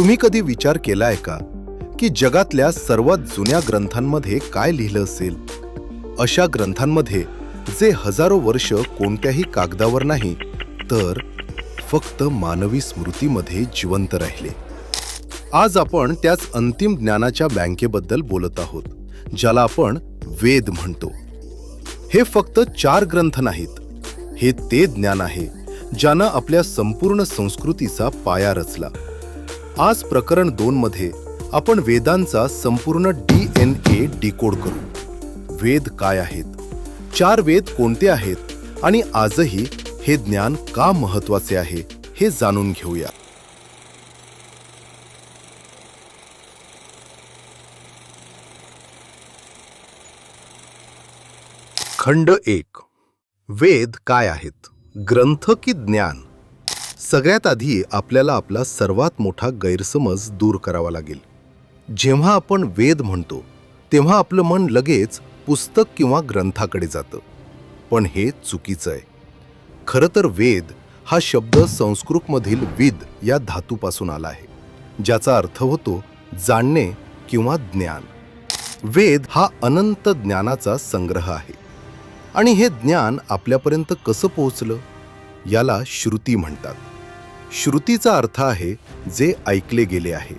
तुम्ही कधी विचार केलाय का की जगातल्या सर्वात जुन्या ग्रंथांमध्ये काय लिहिलं असेल? अशा ग्रंथांमध्ये जे हजारो वर्ष कोणत्याही कागदावर नाही तर फक्त मानवी स्मृतीमध्ये जिवंत राहिले. आज आपण त्याच अंतिम ज्ञानाच्या बँकेबद्दल बोलत आहोत ज्याला आपण वेद म्हणतो. हे फक्त चार ग्रंथ नाहीत. हे ते ज्ञान आहे ज्यानं आपल्या संपूर्ण संस्कृतीचा पाया रचला. आज प्रकरण दोन मध्ये आपण वेदांचा संपूर्ण डी एन ए डिकोड करू. वेद काय आहेत? चार वेद कोणते आहेत? आणि आजही हे ज्ञान का महत्त्वाचे आहे हे जाणून घेऊया. खंड एक. वेद काय आहेत? ग्रंथ की ज्ञान. सगळ्यात आधी आपल्याला आपला सर्वात मोठा गैरसमज दूर करावा लागेल. जेव्हा आपण वेद म्हणतो तेव्हा आपलं मन लगेच पुस्तक किंवा ग्रंथाकडे जातं. पण हे चुकीचं आहे. खरं तर वेद हा शब्द संस्कृतमधील विद या धातूपासून आला आहे ज्याचा अर्थ होतो जाणणे किंवा ज्ञान. वेद हा अनंत ज्ञानाचा संग्रह आहे. आणि हे ज्ञान आपल्यापर्यंत कसं पोहोचलं? याला श्रुती म्हणतात. श्रुतीचा अर्थ आहे जे ऐकले गेले आहे.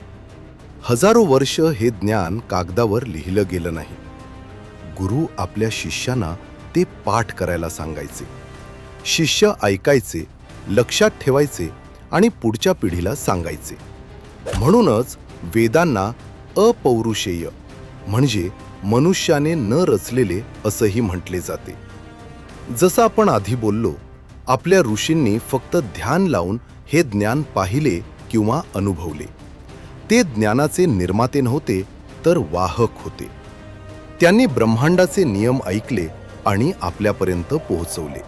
हजारो वर्ष हे ज्ञान कागदावर लिहिलं गेलं नाही. गुरु आपल्या शिष्यांना ते पाठ करायला सांगायचे. शिष्य ऐकायचे लक्षात ठेवायचे आणि पुढच्या पिढीला सांगायचे. म्हणूनच वेदांना अपौरुषेय म्हणजे मनुष्याने न रचलेले असंही म्हटले जाते. जसं आपण आधी बोललो आपल्या ऋषींनी फक्त ध्यान लावून हे ज्ञान पाहिले किंवा अनुभवले. ते ज्ञानाचे निर्माते नव्हते तर वाहक होते. त्यांनी ब्रह्मांडाचे नियम ऐकले आणि आपल्यापर्यंत पोहोचवले.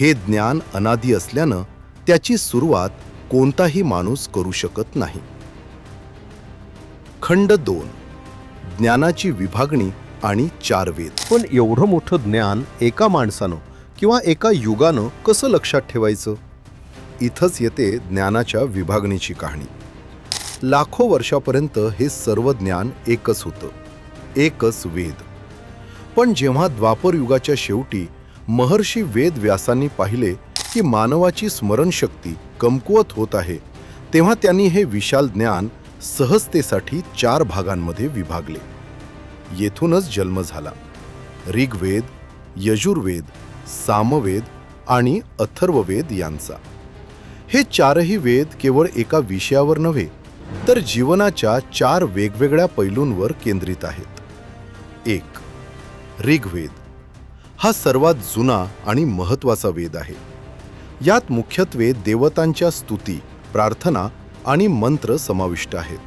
हे ज्ञान अनादी असल्यानं त्याची सुरुवात कोणताही माणूस करू शकत नाही. खंड दोन. ज्ञानाची विभागणी आणि चार वेद. पण एवढं मोठं ज्ञान एका माणसानं किंवा एका युगानं कसं लक्षात ठेवायचं? इथंच येते ज्ञानाच्या विभागणीची कहाणी. लाखो वर्षापर्यंत हे सर्व ज्ञान एकच होतं. एकच वेद. पण जेव्हा द्वापर युगाच्या शेवटी महर्षी वेद व्यासांनी पाहिले की मानवाची स्मरणशक्ती कमकुवत होत आहे तेव्हा त्यांनी हे विशाल ज्ञान सहजतेसाठी चार भागांमध्ये विभागले. येथूनच जन्म झाला. ऋग्वेद यजुर्वेद सामवेद आणि अथर्ववेद यांचा. हे चारही वेद केवळ एका विषयावर नव्हे तर जीवनाच्या चार वेगवेगळ्या पैलूंवर केंद्रित आहेत. एक ऋग्वेद. हा सर्वात जुना आणि महत्त्वाचा वेद आहे. यात मुख्यत्वे देवतांच्या स्तुती प्रार्थना आणि मंत्र समाविष्ट आहेत.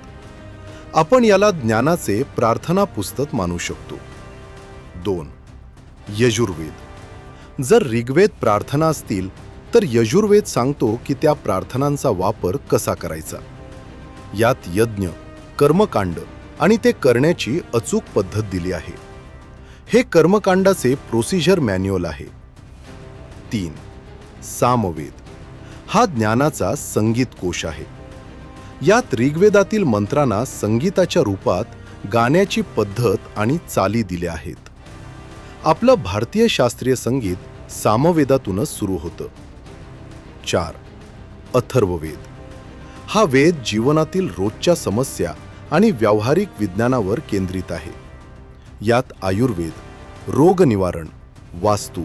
आपण याला ज्ञानाचे प्रार्थना पुस्तक मानू शकतो. दोन यजुर्वेद. जर ऋग्वेद प्रार्थना असतील तर यजुर्वेद सांगतो की त्या प्रार्थनांचा वापर कसा करायचा. यात यज्ञ कर्मकांड आणि ते करण्याची अचूक पद्धत दिली आहे. हे कर्मकांडाचे प्रोसिजर मॅन्युअल आहे. तीन सामवेद. हा ज्ञानाचा संगीत कोश आहे. यात ऋग्वेदातील मंत्रांना संगीताच्या रूपात गाण्याची पद्धत आणि चाली दिल्या आहेत. आपलं भारतीय शास्त्रीय संगीत सामवेदातूनच सुरू होतं. चार. अथर्ववेद. हा वेद जीवनातील रोजच्या समस्या आणि व्यावहारिक विज्ञानावर केंद्रित आहे. यात आयुर्वेद रोगनिवारण वास्तू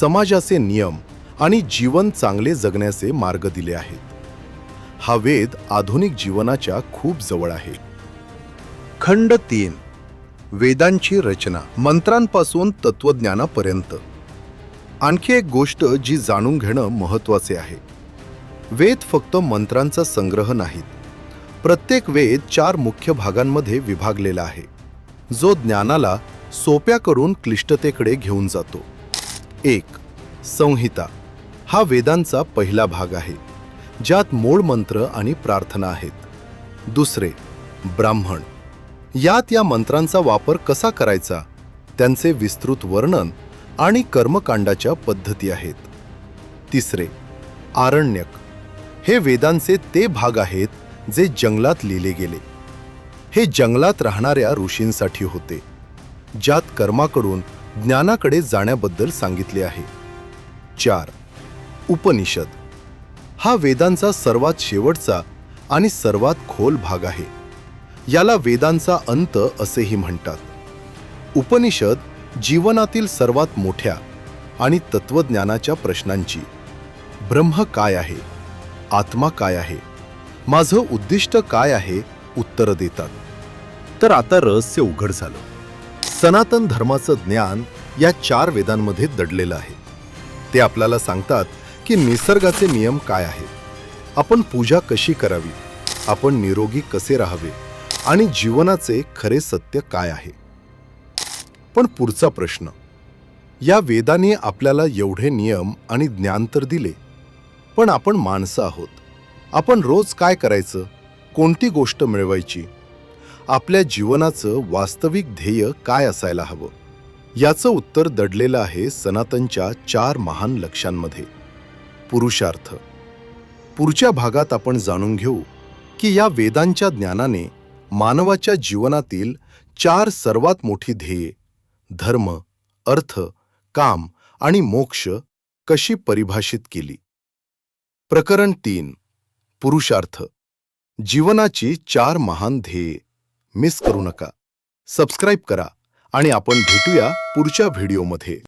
समाजाचे नियम आणि जीवन चांगले जगण्याचे मार्ग दिले आहेत. हा वेद आधुनिक जीवनाच्या खूप जवळ आहे. खंड तीन. वेदांची रचना मंत्रांपासून तत्वज्ञानापर्यंत. आणखी एक गोष्ट जी जाणून घेणं महत्त्वाचे आहे. वेद फक्त मंत्रांचा संग्रह नाहीत. प्रत्येक वेद चार मुख्य भागांमध्ये विभागलेला आहे. जो ज्ञानाला सोप्या करून क्लिष्टतेकडे घेऊन जातो. एक संहिता. हा वेदांचा पहिला भाग आहे ज्यात मूळ मंत्र आणि प्रार्थना आहेत. दुसरे ब्राह्मण. यात या मंत्रांचा वापर कसा करायचा? त्यांचे विस्तृत वर्णन आणि कर्मकांडाच्या पद्धती आहेत. तिसरे आरण्यक. हे वेदांचे ते भाग आहेत जे जंगलात लिहिले गेले. हे जंगलात राहणाऱ्या ऋषींसाठी होते ज्यात कर्माकडून ज्ञानाकडे जाण्याबद्दल सांगितले आहे. चार उपनिषद. हा वेदांचा सर्वात शेवटचा आणि सर्वात खोल भाग आहे. याला वेदांचा अंत असेही म्हणतात. उपनिषद जीवनातील सर्वात मोठ्या आणि तत्वज्ञानाच्या प्रश्नांची. ब्रह्म काय आहे? आत्मा काय आहे? माझं उद्दिष्ट काय आहे? उत्तर देतात. तर आता रहस्य उघड झालं. सनातन धर्माचं ज्ञान या चार वेदांमध्ये दडलेलं आहे. ते आपल्याला सांगतात की निसर्गाचे नियम काय आहेत? आपण पूजा कशी करावी? आपण निरोगी कसे राहावे? आणि जीवनाचे खरे सत्य काय आहे? पण पुढचा प्रश्न. या वेदाने आपल्याला एवढे नियम आणि ज्ञान तर दिले पण आपण माणसं आहोत. आपण रोज काय करायचं? कोणती गोष्ट मिळवायची? आपल्या जीवनाचं वास्तविक ध्येय काय असायला हवं? याचं उत्तर दडलेलं आहे सनातनच्या चार महान लक्ष्यांमध्ये पुरुषार्थ. पुढच्या भागात आपण जाणून घेऊ की या वेदांच्या ज्ञानाने मानवाच्या जीवनातील चार सर्वात मोठी ध्येये धर्म अर्थ काम आणि मोक्ष कशी परिभाषित केली? प्रकरण तीन पुरुषार्थ. जीवनाची चार महान ध्येये. मिस करू नका. सबस्क्राईब करा आणि आपण भेटूया पुढच्या व्हिडिओमध्ये.